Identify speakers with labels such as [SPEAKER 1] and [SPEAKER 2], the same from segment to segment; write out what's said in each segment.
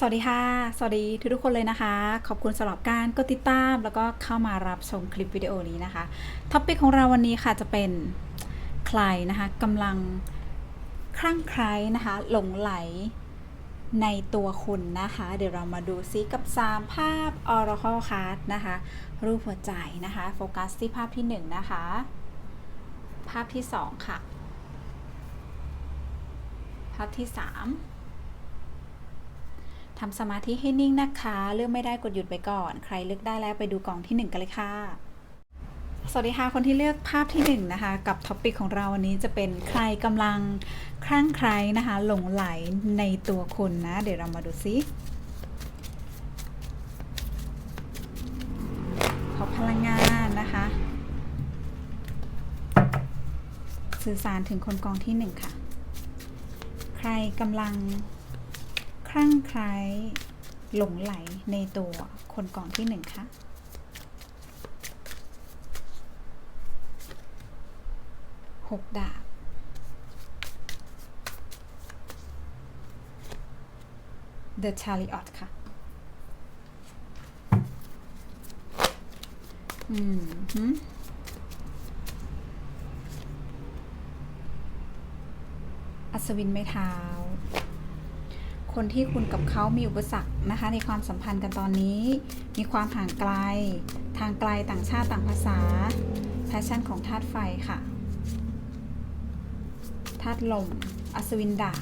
[SPEAKER 1] สวัสดีค่ะ สวัสดีทุกทุกคนเลยนะคะ ขอบคุณสำหรับการกดติดตาม แล้วก็เข้ามารับชมคลิปวิดีโอนี้นะคะ ท็อปิกของเราวันนี้ค่ะจะเป็นใครนะคะกำลังคลั่งไคล้นะคะ หลงไหลในตัวคุณนะคะ เดี๋ยวเรามาดูซิกับ 3 ภาพ Oracle Card นะคะ รูปหัวใจนะคะ โฟกัสที่ภาพที่ 1 นะคะ ภาพที่ 2 ค่ะ ภาพที่ 3 ทำสมาธิให้นิ่งนะคะ เลือกไม่ได้กดหยุดไปก่อน ใครเลือกได้แล้วไปดูกล่องที่ 1 กันเลยค่ะ สวัสดีค่ะ คนที่เลือกภาพที่ 1 นะคะ กับท็อปิกของเราวันนี้จะเป็นใครกำลังคลั่งไคล้นะคะ หลงไหลในตัวคุณนะ เดี๋ยวเรามาดูซิขอพลังงานนะคะ สื่อสารถึงคนกองที่ 1 ค่ะ ใครกำลัง คลั่งไคล้หลงไหลในตัวคนกองที่หนึ่งคะหกดาบ The Chariot ค่ะ อืมหืมอัศวินไม้เท้า คนที่คุณกับเขามีอุปสรรคนะคะ ในความสัมพันธ์กันตอนนี้ มีความห่างไกล ทางไกลต่างชาติต่างภาษาแพชชั่นของธาตุไฟค่ะธาตุลม อัศวินดาบ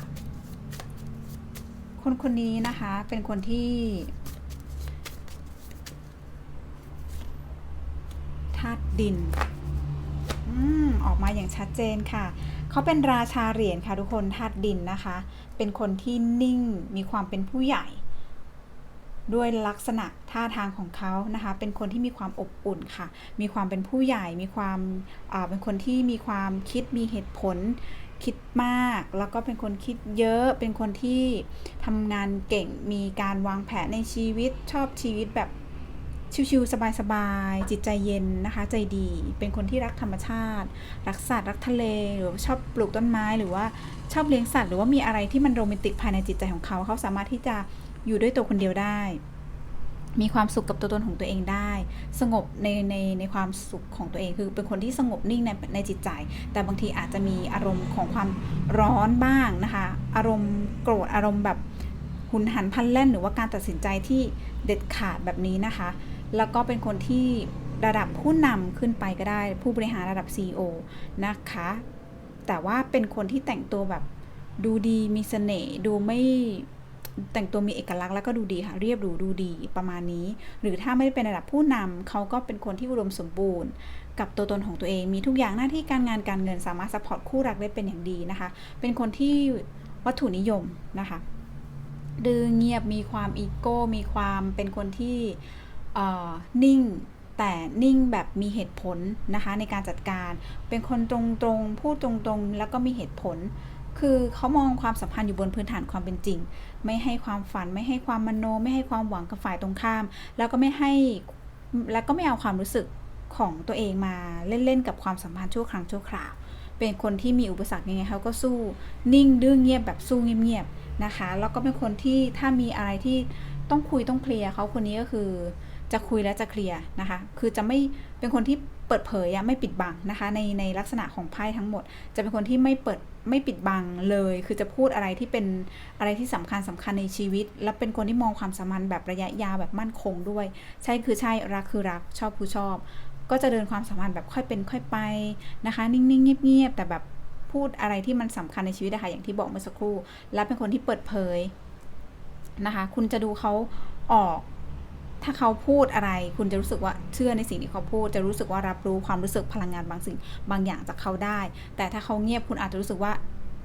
[SPEAKER 1] คนคนนี้นะคะเป็นคนที่ธาตุดินอืมออกมาอย่างชัดเจนค่ะ เขาเป็นราชาเหรียญค่ะทุกคนธาตุดินนะคะ เป็นคนที่นิ่งมีความเป็นผู้ใหญ่ ด้วยลักษณะท่าทางของเขานะคะ เป็นคนที่มีความอบอุ่นค่ะ มีความเป็นผู้ใหญ่ มีความเป็นคนที่มีความคิดมีเหตุผลคิดมากแล้วก็เป็นคนคิดเยอะเป็นคนที่ทำงานเก่งมีการวางแผนในชีวิตชอบชีวิตแบบ ชิวๆสบายๆ จิตใจเย็นนะคะ ใจดี เป็นคนที่รักธรรมชาติ รักสัตว์ รักทะเล หรือชอบปลูกต้นไม้ หรือว่าชอบเลี้ยงสัตว์ หรือว่ามีอะไรที่มันโรแมนติกภายในจิตใจของเขา เขาสามารถที่จะอยู่ด้วยตัวคนเดียวได้ มีความสุขกับตัวตนของตัวเองได้ สงบในในในความสุขของตัวเอง คือเป็นคนที่สงบนิ่งในในจิตใจ แต่บางทีอาจจะมีอารมณ์ของความร้อนบ้างนะคะ อารมณ์โกรธ อารมณ์แบบหุนหันพลันแล่น หรือว่าการตัดสินใจที่เด็ดขาดแบบนี้นะคะ แล้วก็เป็นคนที่ระดับผู้นำขึ้นไปก็ได้ ผู้บริหารระดับ CEO นะคะ แต่ว่าเป็นคนที่แต่งตัวแบบดูดีมีเสน่ห์ดูไม่แต่งตัวมีเอกลักษณ์แล้วก็ดูดีค่ะเรียบหรูดูดีประมาณนี้ หรือถ้าไม่ได้เป็นระดับผู้นำเขาก็เป็นคนที่อุดมสมบูรณ์ กับตัวตนของตัวเองมีทุกอย่างหน้าที่การงานการเงินสามารถซัพพอร์ตคู่รักได้เป็นอย่างดีนะคะ เป็นคนที่วัตถุนิยมนะคะดื้อเงียบมีความอีโก้มีความเป็นคนที่ นิ่งแต่นิ่งแบบมีเหตุผลนะคะในการจัดการ เป็นคนตรงๆ พูดตรงๆ แล้วก็มีเหตุผล คือเขามองความสัมพันธ์อยู่บนพื้นฐานความเป็นจริง ไม่ให้ความฝัน ไม่ให้ความมโน ไม่ให้ความหวังกับฝ่ายตรงข้าม แล้วก็ไม่ให้ แล้วก็ไม่เอาความรู้สึกของตัวเองมาเล่นๆ กับความสัมพันธ์ชั่วครั้งชั่วคราว เป็นคนที่มีอุปสรรคยังไงเขาก็สู้ นิ่งดื้อเงียบแบบสู้เงียบๆนะคะ แล้วก็เป็นคนที่ถ้ามีอะไรที่ต้องคุยต้องเคลียร์เขาคนนี้ก็คือ จะคุยและจะเคลียร์นะคะ คือจะไม่เป็นคนที่เปิดเผยอะไม่ปิดบังนะคะในในลักษณะของไพ่ทั้งหมด จะเป็นคนที่ไม่เปิดไม่ปิดบังเลย คือจะพูดอะไรที่เป็นอะไรที่สำคัญสำคัญในชีวิต และเป็นคนที่มองความสัมพันธ์แบบระยะยาวแบบมั่นคงด้วย ใช่คือใช่รักคือรักชอบคือชอบ ก็จะเดินความสัมพันธ์แบบค่อยเป็นค่อยไปนะคะ นิ่งๆเงียบๆแต่แบบพูดอะไรที่มันสำคัญในชีวิตนะคะอย่างที่บอกเมื่อสักครู่ และเป็นคนที่เปิดเผยนะคะ คุณจะดูเขาออก ถ้าเขาพูดอะไร คุณจะรู้สึกว่าเชื่อในสิ่งที่เขาพูด จะรู้สึกว่ารับรู้ความรู้สึกพลังงานบางสิ่งบางอย่างจากเขาได้ แต่ถ้าเขาเงียบคุณอาจจะรู้สึกว่า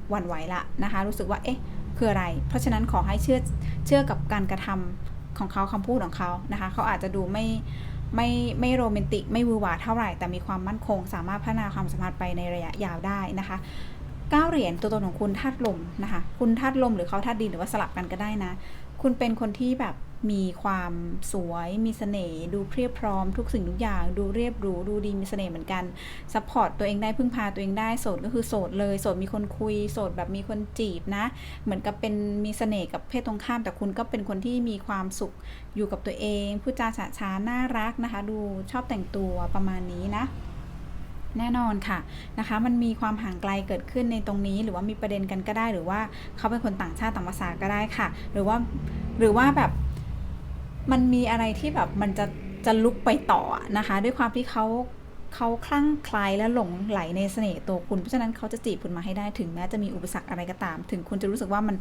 [SPEAKER 1] หวั่นไหวละนะคะ รู้สึกว่าเอ๊ะคืออะไร เพราะฉะนั้นขอให้เชื่อเชื่อกับการกระทำของเขาคำพูดของเขานะคะ เขาอาจจะดูไม่ไม่ไม่โรแมนติกไม่วือหวาเท่าไหร่ แต่มีความมั่นคง สามารถพัฒนาความสัมพันธ์ไปในระยะยาวได้นะคะก้าเหรียญตัวตนของคุณธาตุลมนะคะ คุณธาตุลมหรือเขาธาตุดินหรือว่าสลับกันก็ได้นะ คุณเป็นคนที่แบบ มีความสวยมีเสน่ห์ดูเพรียบพร้อมทุกสิ่งทุกอย่างดูเรียบรู้ดูดีมีเสน่ห์เหมือนกันซัพพอร์ตตัวเองได้พึ่งพาตัวเองได้โสดก็คือโสดเลยโสดมีคนคุยโสดแบบมีคนจีบนะ เหมือนกับเป็นมีเสน่ห์กับเพศตรงข้าม แต่คุณก็เป็นคนที่มีความสุขอยู่กับตัวเองพูดจาฉะฉาน่ารักนะคะ ดูชอบแต่งตัวประมาณนี้นะแน่นอนค่ะนะคะ มันมีความห่างไกลเกิดขึ้นในตรงนี้ หรือว่ามีประเด็นกันก็ได้ หรือว่าเขาเป็นคนต่างชาติต่างภาษาก็ได้ค่ะ หรือว่าหรือว่าแบบ มันมีอะไรที่แบบมันจะจะลุกไปต่อนะคะ ด้วยความที่เขาเขาคลั่งไคล้และหลงไหลในเสน่ห์ตัวคุณ เพราะฉะนั้นเขาจะจีบคุณมาให้ได้ถึงแม้จะมีอุปสรรคอะไรก็ตาม ถึงคุณจะรู้สึกว่ามัน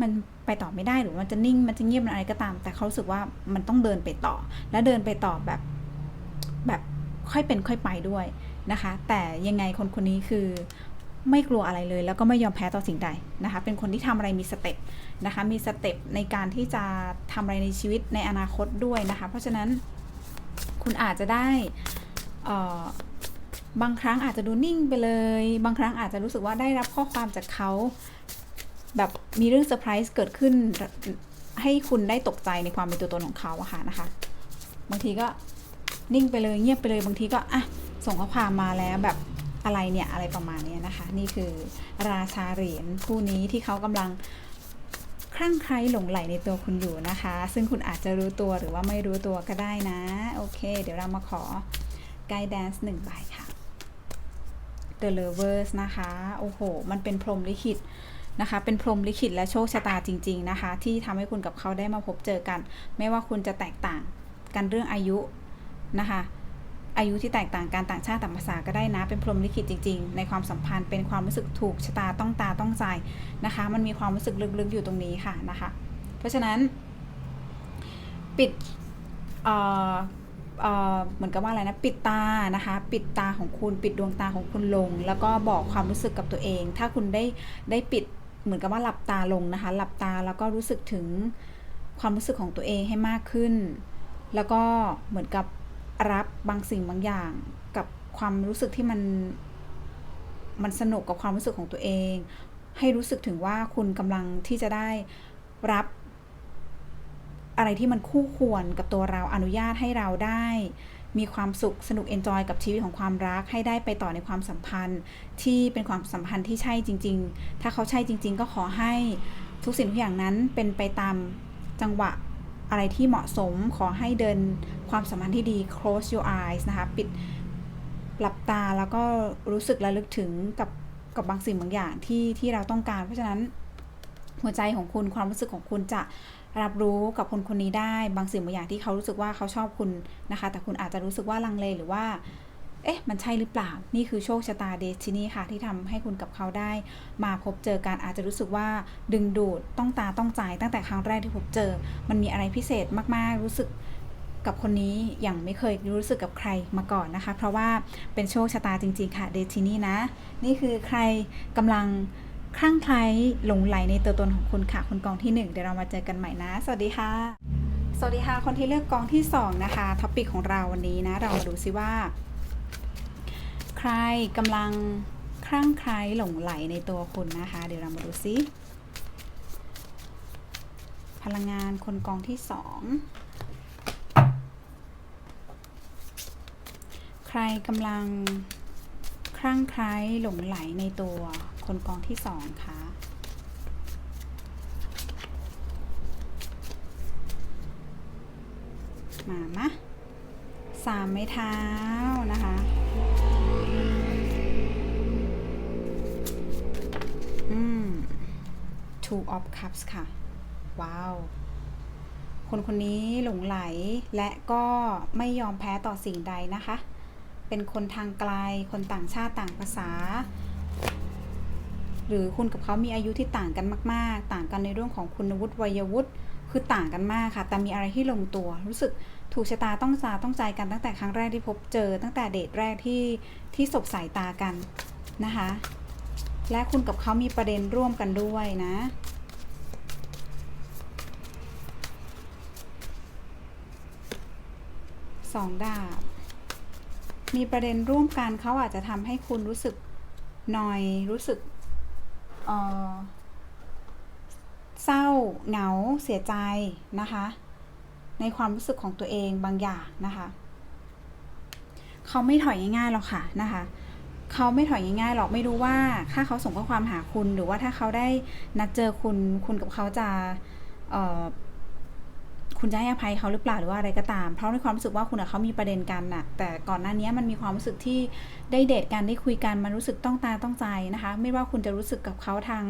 [SPEAKER 1] มันไปต่อไม่ได้หรือมันจะนิ่งมันจะเงียบมันอะไรก็ตาม แต่เขารู้สึกว่ามันต้องเดินไปต่อ และเดินไปต่อแบบแบบค่อยเป็นค่อยไปด้วยนะคะ แต่ยังไงคนคนนี้คือ ไม่กลัวอะไรเลย แล้วก็ไม่ยอมแพ้ต่อสิ่งใดนะคะ เป็นคนที่ทำอะไรมีสเต็ปนะคะ มีสเต็ปในการที่จะทำอะไรในชีวิตในอนาคตด้วยนะคะ เพราะฉะนั้นคุณอาจจะได้เอ่อบางครั้งอาจจะดูนิ่งไปเลย บางครั้งอาจจะรู้สึกว่าได้รับข้อความจากเขาแบบมีเรื่องเซอร์ไพรส์เกิดขึ้นให้คุณได้ตกใจในความเป็นตัวตนของเขาอะค่ะนะคะ บางทีก็นิ่งไปเลยเงียบไปเลยบางทีก็อะส่งข้อความมาแล้วแบบ อะไรเนี่ยอะไรประมาณนี้นะคะ นี่คือราชาเหรียญคู่นี้ที่เขากำลังคลั่งไคล้หลงไหลในตัวคุณอยู่นะคะ ซึ่งคุณอาจจะรู้ตัวหรือว่าไม่รู้ตัวก็ได้นะ โอเค เดี๋ยวเรามาขอไกด์แดนซ์หนึ่งใบค่ะ The Lovers นะคะ โอ้โห มันเป็นพรหมลิขิตนะคะ เป็นพรหมลิขิตและโชคชะตาจริง ๆนะคะ ที่ทำให้คุณกับเขาได้มาพบเจอกัน ไม่ว่าคุณจะแตกต่างกันเรื่องอายุนะคะ อายุที่แตกต่างกันต่างชาติต่างภาษาก็ได้นะ เป็นพรหมลิขิตจริง ๆ ในความสัมพันธ์เป็นความรู้สึกถูกชะตาต้องตาต้องใจนะคะ มันมีความรู้สึกลึกๆอยู่ตรงนี้ค่ะนะคะ เพราะฉะนั้น ปิดเอ่อเอ่อเหมือนกับว่าอะไรนะปิดตานะคะ ปิดตาของคุณปิดดวงตาของคุณลง แล้วก็บอกความรู้สึกกับตัวเอง ถ้าคุณได้ได้ปิดเหมือนกับว่าหลับตาลงนะคะ หลับตาแล้วก็รู้สึกถึงความรู้สึกของตัวเองให้มากขึ้น แล้วก็เหมือนกับ รับบางสิ่งบางอย่างกับความรู้สึกที่มันมันสนุกกับความรู้สึกของตัวเอง ให้รู้สึกถึงว่าคุณกำลังที่จะได้รับ อะไรที่มันคู่ควรกับตัวเราอนุญาตให้เราได้ มีความสุขสนุกเอนจอยกับชีวิตของความรักให้ได้ไปต่อในความสัมพันธ์ ที่เป็นความสัมพันธ์ที่ใช่จริง ๆ ถ้าเขาใช่จริง ๆ ก็ขอให้ทุกสิ่งทุกอย่างนั้นเป็นไปตามจังหวะ อะไรที่เหมาะสมขอให้เดินความสัมพันธ์ที่ดี close your eyes นะคะ ปิดหลับตาแล้วก็รู้สึกระลึกถึงกับกับบางสิ่งบางอย่างที่ที่เราต้องการ เพราะฉะนั้นหัวใจของคุณความรู้สึกของคุณจะรับรู้กับคนคนนี้ได้บางสิ่งบางอย่างที่เขารู้สึกว่าเขาชอบคุณนะคะ แต่คุณอาจจะรู้สึกว่าลังเลหรือว่า เอ๊ะ มันใช่หรือเปล่า นี่คือโชคชะตาเดชินีค่ะ ที่ทำให้คุณกับเขาได้ มาพบเจอกันอาจจะรู้สึกว่าดึงดูดต้องตาต้องใจตั้งแต่ครั้งแรกที่พบเจอ มันมีอะไรพิเศษมาก ๆ รู้สึกกับคนนี้อย่างไม่เคยรู้สึกกับใครมาก่อนนะคะ เพราะว่าเป็นโชคชะตาจริง ๆ ค่ะเดชินีนะ นี่คือใครกำลังคลั่งไคล้หลงไหลในตัวตนของคุณค่ะคุณกองที่หนึ่งเดี๋ยวเรามาเจอกันใหม่นะ สวัสดีค่ะ สวัสดีค่ะ คนที่เลือกกองที่สองนะคะท็อปิกของเราวันนี้นะ เรามาดูซิว่า ใครกำลังคลั่งไคล้หลงไหลในตัวคุณนะคะ เดี๋ยวเรามาดูซิ พลังงานคนกองที่สองใครกำลังคลั่งไคล้หลงไหลในตัวคนกองที่สองคะมามะสามไม้เท้านะคะ two of cups ค่ะ ว้าว คนคนนี้หลงไหลและก็ไม่ยอมแพ้ต่อสิ่งใดนะคะ เป็นคนทางไกล คนต่างชาติต่างภาษา หรือคุณกับเขามีอายุที่ต่างกันมาก ๆ ต่างกันในเรื่องของคุณวุฒิวัยวุฒิคือต่างกันมากค่ะ แต่มีอะไรที่ลงตัว รู้สึกถูกชะตาต้องตาต้องใจกันตั้งแต่ครั้งแรกที่พบเจอ ตั้งแต่เดทแรกที่ที่สบสายตากันนะคะ และคุณกับเขามีประเด็นร่วมกันด้วยนะ สองดาบ มีประเด็นร่วมกันเขาอาจจะทำให้คุณรู้สึกหน่อยรู้สึกเอ่อเศร้าเหงาเสียใจนะคะ ในความรู้สึกของตัวเองบางอย่างนะคะ เขาไม่ถอยง่ายๆหรอกค่ะนะคะ เขาไม่ถอยง่ายๆหรอกไม่รู้ว่าถ้าเขาส่งข้อความหาคุณ หรือว่าถ้าเขาได้นัดเจอคุณคุณกับเขาจะคุณจะให้อภัยเขาหรือเปล่าหรือว่าอะไรก็ตาม เพราะในความรู้สึกว่าคุณกับเขามีประเด็นกันน่ะ แต่ก่อนหน้านี้มันมีความรู้สึกที่ได้เดทกันได้คุยกันมันรู้สึกต้องตาต้องใจนะคะ ไม่ว่าคุณจะรู้สึกกับเขาทาง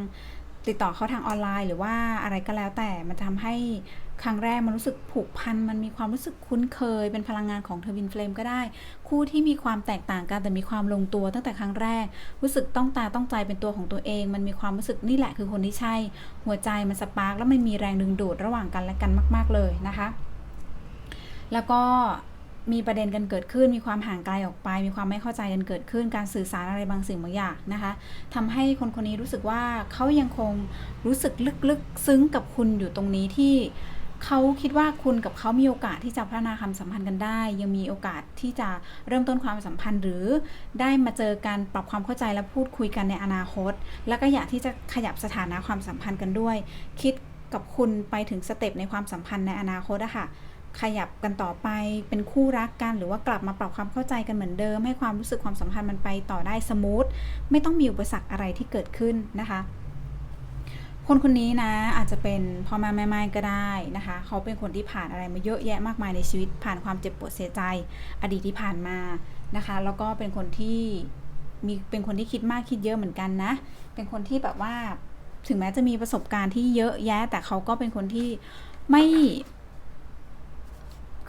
[SPEAKER 1] ติดต่อเขาทางออนไลน์ หรือว่าอะไรก็แล้วแต่มันทำให้ครั้งแรกมันรู้สึกผูกพันมันมีความรู้สึกคุ้นเคย เป็นพลังงานของเทวินเฟลมก็ได้ คู่ที่มีความแตกต่างกันแต่มีความลงตัวตั้งแต่ครั้งแรก รู้สึกต้องตาต้องใจเป็นตัวของตัวเอง มันมีความรู้สึกนี่แหละคือคนที่ใช่ หัวใจมันสปาร์กแล้วมันมีแรงดึงดูดระหว่างกันและกันมาก ๆเลยนะคะ แล้วก็ มีประเด็นกันเกิดขึ้น มีความห่างไกลออกไป มีความไม่เข้าใจกันเกิดขึ้น การสื่อสารอะไรบางสิ่งบางอย่างนะคะทำให้คนคนนี้รู้สึกว่าเขายังคงรู้สึกลึกๆ ซึ้งกับคุณอยู่ตรงนี้ที่เขาคิดว่าคุณกับเขามีโอกาสที่จะพัฒนาความสัมพันธ์กันได้ ยังมีโอกาสที่จะเริ่มต้นความสัมพันธ์ หรือได้มาเจอการปรับความเข้าใจและพูดคุยกันในอนาคต แล้วก็อยากที่จะขยับสถานะความสัมพันธ์กันด้วย คิดกับคุณไปถึงสเต็ปในความสัมพันธ์ในอนาคตอะค่ะ ขยับกันต่อไปเป็นคู่รักกันหรือว่ากลับมาปรับความเข้าใจกันเหมือนเดิม ให้ความรู้สึกความสัมพันธ์มันไปต่อได้สมูทไม่ต้องมีอุปสรรคอะไรที่เกิดขึ้นนะคะ คนคนนี้นะอาจจะเป็นพ่อแม่แม่ก็ได้นะคะ เขาเป็นคนที่ผ่านอะไรมาเยอะแยะมากมายในชีวิต ผ่านความเจ็บปวดเสียใจ อดีตที่ผ่านมานะคะ แล้วก็เป็นคนที่มีเป็นคนที่คิดมากคิดเยอะเหมือนกันนะ เป็นคนที่แบบว่าถึงแม้จะมีประสบการณ์ที่เยอะแยะ แต่เขาก็เป็นคนที่ไม่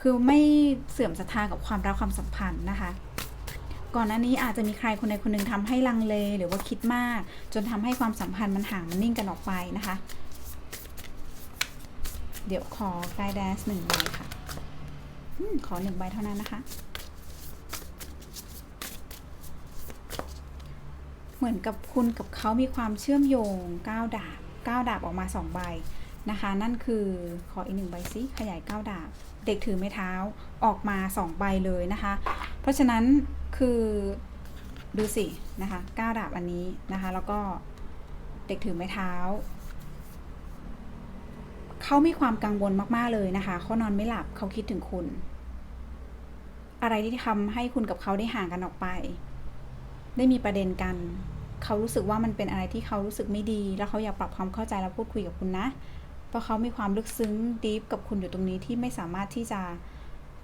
[SPEAKER 1] คือไม่เสื่อมศรัทธากับความรักความสัมพันธ์นะคะ ก่อนหน้านี้อาจจะมีใครคนใดคนหนึ่งทำให้ลังเลหรือว่าคิดมาก จนทำให้ความสัมพันธ์มันห่างมันนิ่งกันออกไปนะคะ เดี๋ยวขอไกด์แดนส์หนึ่งใบค่ะอขอหนึ่งใบเท่านั้นนะคะ เหมือนกับคุณกับเขามีความเชื่อมโยงก้าวดาบก้าวดาบออกมาสองใบ นะคะ นั่นคือขออีกหนึ่งใบซิขยายก้าดาบ เด็กถือไม้เท้าออกมาสองใบเลยนะคะ เพราะฉะนั้นคือดูสินะคะก้าดาบอันนี้นะคะ แล้วก็เด็กถือไม้เท้าเขามีความกังวลมาก ๆ เลยนะคะ เขานอนไม่หลับ เขาคิดถึงคุณ อะไรที่ทำให้คุณกับเขาได้ห่างกันออกไป ได้มีประเด็นกัน เขารู้สึกว่ามันเป็นอะไรที่เขารู้สึกไม่ดี แล้วเขาอยากปรับความเข้าใจและพูดคุยกับคุณนะ เพราะเขามีความลึกซึ้งดีฟกับคุณอยู่ตรงนี้ที่ไม่สามารถที่จะ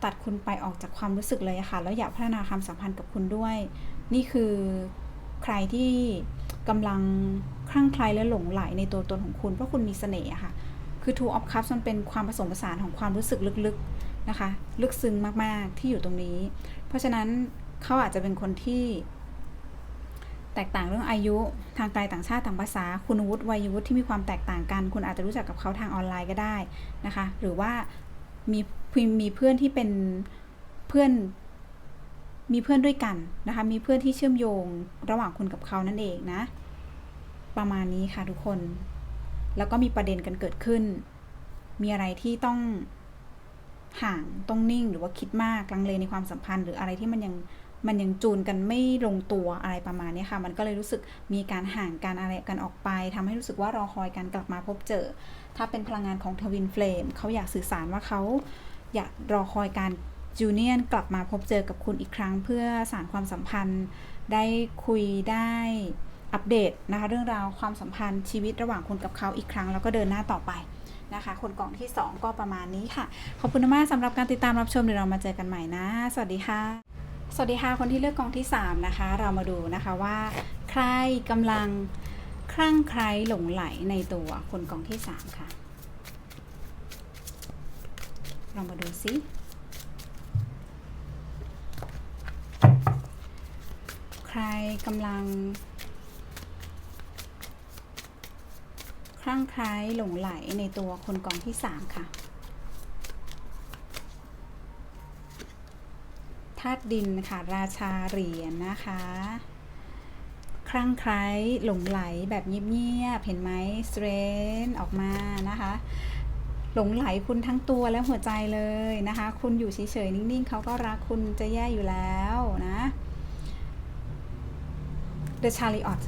[SPEAKER 1] ตัดคุณไปออกจากความรู้สึกเลยค่ะ แล้วอยากพัฒนาความสัมพันธ์กับคุณด้วย นี่คือใครที่กำลังคลั่งไคล้และหลงไหลในตัวตนของคุณ เพราะคุณมีเสน่ห์ค่ะ คือ Two of Cups มันเป็นความผสมผสานของความรู้สึกลึกๆนะคะ ลึกซึ้งมากๆที่อยู่ตรงนี้ เพราะฉะนั้นเขาอาจจะเป็นคนที่ แตกต่างเรื่องอายุ ทางไกลต่างชาติต่างภาษา คุณวุฒิวัยวุฒิที่มีความแตกต่างกัน คุณอาจจะรู้จักกับเขาทางออนไลน์ก็ได้นะคะ หรือว่ามีมีเพื่อนที่เป็นเพื่อนมีเพื่อนด้วยกันนะคะ มีเพื่อนที่เชื่อมโยงระหว่างคุณกับเขานั่นเองนะ ประมาณนี้ค่ะทุกคน แล้วก็มีประเด็นกันเกิดขึ้น มีอะไรที่ต้องห่างต้องนิ่งหรือว่าคิดมากลังเลในความสัมพันธ์ หรืออะไรที่มันยัง มันยังจูนกันไม่ลงตัวอะไรประมาณนี้ค่ะ มันก็เลยรู้สึกมีการห่างกันอะไรกันออกไปทำให้รู้สึกว่ารอคอยกันกลับมาพบเจอ ถ้าเป็นพลังงานของทวินเฟลมเขาอยากสื่อสารว่าเขาอยากรอคอยการจูเนียนกลับมาพบเจอกับคุณอีกครั้ง เพื่อสารความสัมพันธ์ ได้คุยได้อัปเดตนะคะเรื่องราวความสัมพันธ์ชีวิตระหว่างคุณกับเขาอีกครั้ง แล้วก็เดินหน้าต่อไปนะคะ คนกล่องที่ 2 ก็ประมาณนี้ค่ะ ขอบคุณมากสำหรับการติดตามรับชมเดี๋ยวเรามาเจอกันใหม่นะ สวัสดีค่ะ สวัสดีค่ะคนที่เลือกกองที่ 3 นะคะ เรามาดูนะคะว่าใครกำลังคลั่งไคล้หลงไหลในตัวคนกองที่ 3 ค่ะ เรามาดูซิใครกำลังคลั่งไคล้หลงไหลในตัวคนกองที่ 3 ค่ะ ธาตุดินค่ะ ราชาเหรียญนะคะ คลั่งไคล้หลงไหลแบบเงียบๆเห็นไหมสเตรนออกมานะคะ หลงไหลคุณทั้งตัวและหัวใจเลยนะคะ คุณอยู่เฉยๆนิ่งๆเขาก็รักคุณจะแย่อยู่แล้วนะ The Chariot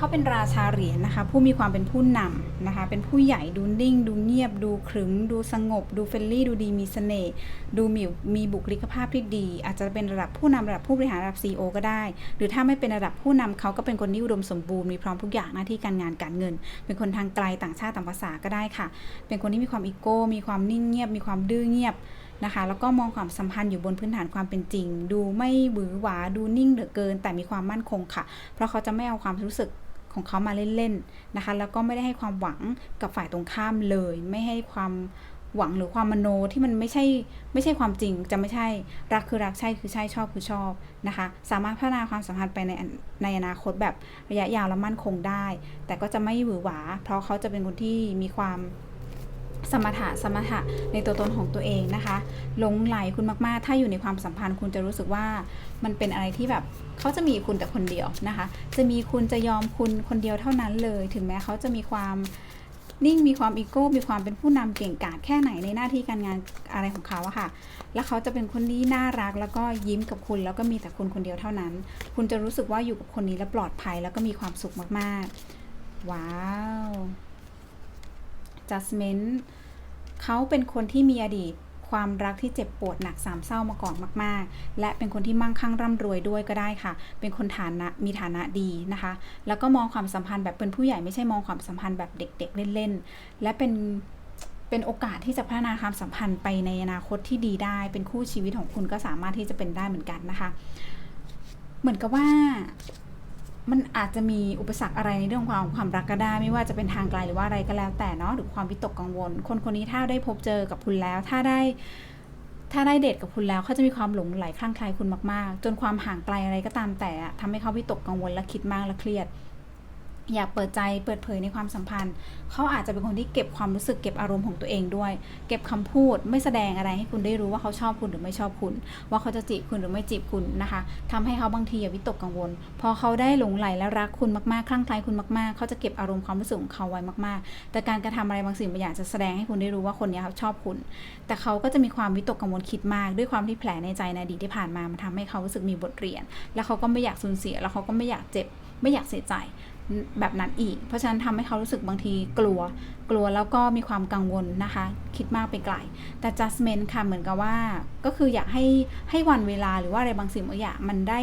[SPEAKER 1] เขาเป็นราชาเหรียญนะคะ ผู้มีความเป็นผู้นำนะคะ เป็นผู้ใหญ่ดูนิ่ง ดูเงียบ ดูขรึมดูสงบ ดูเฟรนลี่ ดูดีมีเสน่ห์ดูมีมีบุคลิกภาพที่ดี อาจจะเป็นระดับผู้นำระดับผู้บริหารระดับ CEO ก็ได้ หรือถ้าไม่เป็นระดับผู้นำเขาก็เป็นคนที่อุดมสมบูรณ์มีพร้อมทุกอย่างหน้าที่การงานการเงิน เป็นคนทางไกลต่างชาติต่างภาษาก็ได้ค่ะ เป็นคนที่มีความอีโก้มีความนิ่งเงียบ มีความดื้อเงียบนะคะแล้วก็มองความสัมพันธ์อยู่บนพื้นฐานความเป็นจริง ดูไม่หวือหวาดูนิ่งเหลือเกิน แต่มีความมั่นคงค่ะ เพราะเขาจะไม่เอาความรู้สึก ของเขามาเล่นๆนะคะ แล้วก็ไม่ได้ให้ความหวังกับฝ่ายตรงข้ามเลย ไม่ให้ความหวังหรือความมโนที่มันไม่ใช่ไม่ใช่ความจริงจะไม่ใช่รักคือรักใช่คือใช่ชอบคือชอบนะคะ สามารถพัฒนาความสัมพันธ์ไปในในอนาคตแบบระยะยาวและมั่นคงได้ แต่ก็จะไม่หวือหวา เพราะเขาจะเป็นคนที่มีความ สมถะสมถะในตัวตนของตัวเองนะคะหลงไหลคุณมากๆ ถ้าอยู่ในความสัมพันธ์คุณจะรู้สึกว่ามันเป็นอะไรที่แบบเขาจะมีคุณแต่คนเดียวนะคะ จะมีคุณจะยอมคุณคนเดียวเท่านั้นเลย ถึงแม้เขาจะมีความนิ่งมีความอีโก้มีความเป็นผู้นำเก่งกาจแค่ไหนในหน้าที่การงานอะไรของเขาอะค่ะ แล้วเขาจะเป็นคนที่น่ารักแล้วก็ยิ้มกับคุณ แล้วก็มีแต่คุณคนเดียวเท่านั้น คุณจะรู้สึกว่าอยู่กับคนนี้แล้วปลอดภัย แล้วก็มีความสุขมากๆ ว้าว Justment เขาเป็นคนที่มีอดีตความรักที่เจ็บปวดหนักสามเศร้ามาก่อนมาก ๆ และเป็นคนที่มั่งคั่งร่ำรวยด้วยก็ได้ค่ะ เป็นคนฐานะมีฐานะดีนะคะ แล้วก็มองความสัมพันธ์แบบเป็นผู้ใหญ่ไม่ใช่มองความสัมพันธ์แบบเด็ก ๆ เล่น ๆ และเป็นเป็นโอกาสที่จะพัฒนาความสัมพันธ์ไปในอนาคตที่ดีได้ เป็นคู่ชีวิตของคุณก็สามารถที่จะเป็นได้เหมือนกันนะคะ เหมือนกับว่า มันอาจจะมีอุปสรรคอะไรในเรื่องความความรักก็ได้ ไม่ว่าจะเป็นทางไกลหรือว่าอะไรก็แล้วแต่เนาะหรือความวิตกกังวล คนคนนี้ถ้าได้พบเจอกับคุณแล้ว ถ้าได้ ถ้าได้เดทกับคุณแล้วเขาจะมีความหลงไหลคลั่งไคล้คุณมากๆ จนความห่างไกลอะไรก็ตามแต่อะทำให้เขาวิตกกังวลและคิดมากและเครียด อยากเปิดใจเปิดเผยในความสัมพันธ์ เขาอาจจะเป็นคนที่เก็บความรู้สึกเก็บอารมณ์ของตัวเองด้วย เก็บคำพูดไม่แสดงอะไรให้คุณได้รู้ว่าเขาชอบคุณหรือไม่ชอบคุณ ว่าเขาจะจีบคุณหรือไม่จีบคุณนะคะทำให้เขาบางทีอะวิตกกังวล พอเขาได้หลงไหลและรักคุณมากๆคลั่งไคล้คุณมากๆ เขาจะเก็บอารมณ์ความรู้สึกของเขาไว้มากๆ แต่การกระทำอะไรบางสิ่งบางอย่างจะแสดงให้คุณได้รู้ว่าคนนี้เขาชอบคุณ แต่เขาก็จะมีความวิตกกังวลคิดมาก ด้วยความที่แผลในใจในอดีตที่ผ่านมามันทำให้เขารู้สึกมีบทเรียน แล้วเขาก็ไม่อยากสูญเสีย แล้วเขาก็ไม่อยากเจ็บ ไม่อยากเสียใจ แบบนั้นอีก เพราะฉะนั้นทำให้เขารู้สึกบางทีกลัว กลัวแล้วก็มีความกังวลนะคะ คิดมากไปไกล แต่ justment ค่ะเหมือนกับว่า ก็คืออยากให้ให้วันเวลาหรือว่าอะไรบางสิ่งบางอย่างมันได้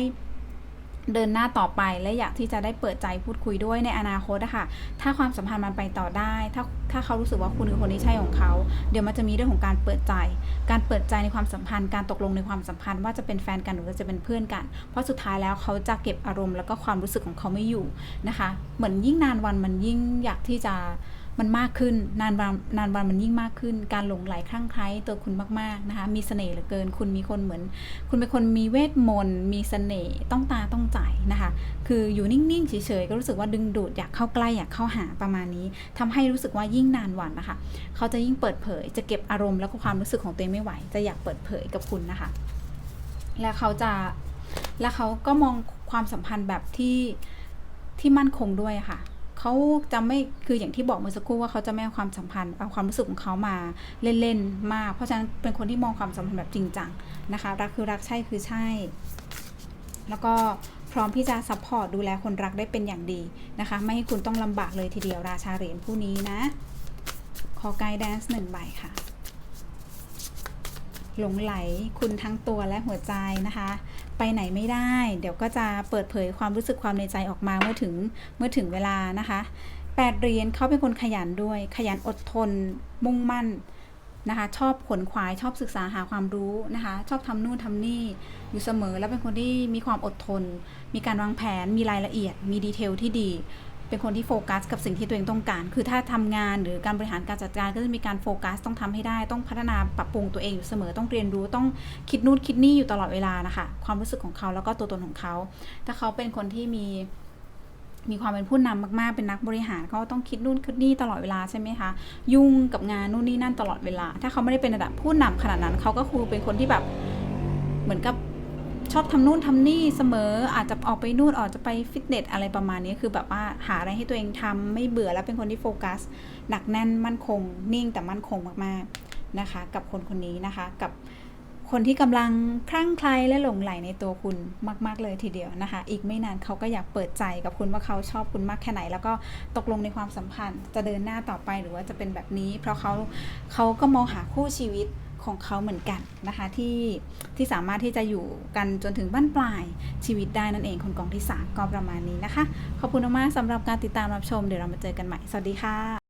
[SPEAKER 1] เดินหน้าต่อไปและอยากที่จะได้เปิดใจพูดคุยด้วยในอนาคตอะค่ะถ้าความสัมพันธ์มันไปต่อได้ ถ้าถ้าเขารู้สึกว่าคุณคือคนที่ใช่ของเขา เดี๋ยวมันจะมีเรื่องของการเปิดใจ การเปิดใจในความสัมพันธ์ การตกลงในความสัมพันธ์ว่าจะเป็นแฟนกันหรือจะเป็นเพื่อนกัน เพราะสุดท้ายแล้วเขาจะเก็บอารมณ์แล้วก็ความรู้สึกของเขาไม่อยู่นะคะ เหมือนยิ่งนานวันมันยิ่งอยากที่จะ มันมากขึ้นนานวันนานวันมันยิ่งมากขึ้น การหลงไหลคลั่งไคล้ตัวคุณมากๆนะคะมีเสน่ห์เหลือเกิน คุณมีคนเหมือน คุณเป็นคนมีเวทมนต์มีเสน่ห์ต้องตาต้องใจนะคะ คืออยู่นิ่งๆเฉยๆก็รู้สึกว่าดึงดูดอยากเข้าใกล้อยากเข้าหาประมาณนี้ทำให้รู้สึกว่ายิ่งนานวันนะคะเขาจะยิ่งเปิดเผย จะเก็บอารมณ์แล้วก็ความรู้สึกของตัวเองไม่ไหว จะอยากเปิดเผยกับคุณนะคะ และเขาจะและเขาก็มองความสัมพันธ์แบบที่ที่มั่นคงด้วยค่ะ เขาจะไม่คืออย่างที่บอกเมื่อสักครู่ว่าเขาจะไม่เอาความสัมพันธ์เอาความรู้สึกของเขามาเล่นๆมาก เพราะฉะนั้นเป็นคนที่มองความสัมพันธ์แบบจริงจังนะคะรักคือรักใช่คือใช่ แล้วก็พร้อมที่จะซัพพอร์ตดูแลคนรักได้เป็นอย่างดีนะคะ ไม่ให้คุณต้องลำบากเลยทีเดียวราชาเหรียญผู้นี้นะขอไกด์แดนซ์หนึ่งใบค่ะ หลงไหลคุณทั้งตัวและหัวใจนะคะ ไปไหนไม่ได้ เดี๋ยวก็จะเปิดเผยความรู้สึกความในใจออกมาเมื่อถึงเมื่อถึงเวลานะคะแปดเหรียญเขาเป็นคนขยันด้วย ขยันอดทน มุ่งมั่นนะคะ ชอบขวนขวายชอบศึกษาหาความรู้นะคะ ชอบทำนู่นทำนี่อยู่เสมอ แล้วเป็นคนที่มีความอดทน มีการวางแผนมีรายละเอียด มีดีเทลที่ดี เป็นคนที่โฟกัสกับสิ่งที่ตัวเองต้องการ คือถ้าทำงานหรือการบริหารการจัดการก็จะมีการโฟกัสต้องทำให้ได้ ต้องพัฒนาปรับปรุงตัวเองอยู่เสมอ ต้องเรียนรู้ ต้องคิดนู่นคิดนี่อยู่ตลอดเวลานะคะ ความรู้สึกของเขาแล้วก็ตัวตนของเขา ถ้าเขาเป็นคนที่มีมีความเป็นผู้นำมาก ๆ เป็นนักบริหารเขาต้องคิดนู่นคิดนี่ตลอดเวลาใช่ไหมคะ ยุ่งกับงานนู่นนี่นั่นตลอดเวลา ถ้าเขาไม่ได้เป็นระดับผู้นำขนาดนั้น เขาก็คือเป็นคนที่แบบเหมือนกับ ชอบทำนู่นทำนี่เสมออาจจะออกไปนู่นออกจะไปฟิตเนสอะไรประมาณนี้คือแบบว่าหาอะไรให้ตัวเองทำไม่เบื่อแล้วเป็นคนที่โฟกัส หนักแน่นมั่นคง นิ่งแต่มั่นคงมากๆนะคะ กับคนคนนี้นะคะ กับคนที่กำลังคลั่งไคล้และหลงไหลในตัวคุณมาก ๆ เลยทีเดียวนะคะ อีกไม่นานเขาก็อยากเปิดใจกับคุณว่าเขาชอบคุณมากแค่ไหน แล้วก็ตกลงในความสัมพันธ์ จะเดินหน้าต่อไปหรือว่าจะเป็นแบบนี้ เพราะเขาเขาก็มองหาคู่ชีวิต ของเขาเหมือนกันนะคะที่ที่สามารถที่จะอยู่กันจนถึงบ้านปลายชีวิตได้นั่นเองคนกองที่สามก็ประมาณนี้นะคะ ขอบคุณมากสำหรับการติดตามรับชมเดี๋ยวเรามาเจอกันใหม่ สวัสดีค่ะ